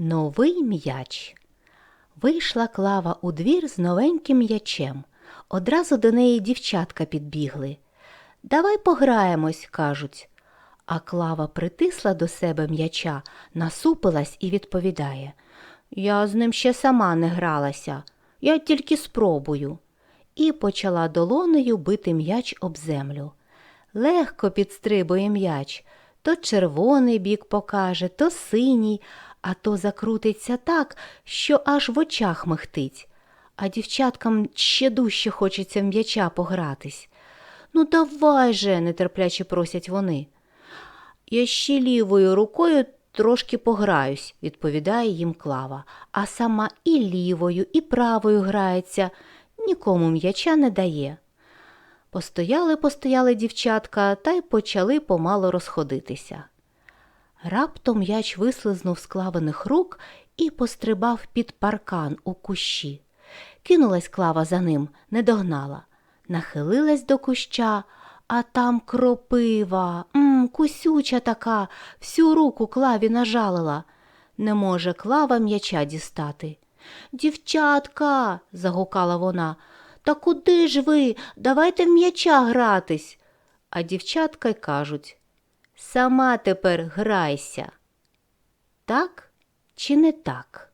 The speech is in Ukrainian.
Новий м'яч. Вийшла клава у двір з новеньким м'ячем. Одразу до неї дівчатка підбігли. Давай пограємось, кажуть. А клава притисла до себе м'яча, насупилась і відповідає Я з ним ще сама не гралася, я тільки спробую. І почала долонею бити м'яч об землю. Легко підстрибує м'яч, то червоний бік покаже, то синій, а то закрутиться так, що аж в очах михтить. А дівчаткам ще дужче хочеться м'яча погратись. Ну, давай же, нетерпляче просять вони. Я ще лівою рукою трошки пограюсь, відповідає їм клава, а сама і лівою, і правою грається, нікому м'яча не дає. Постояли, постояли дівчатка та й почали помало розходитися. Раптом м'яч вислизнув з клаваних рук і пострибав під паркан у кущі. Кинулась клава за ним, не догнала. Нахилилась до куща, а там кропива, м, кусюча така, всю руку клаві нажалила. Не може клава м'яча дістати. Дівчатка, загукала вона, та куди ж ви? Давайте в м'яча гратись. А дівчатка й кажуть Сама тепер грайся. Так чи не так?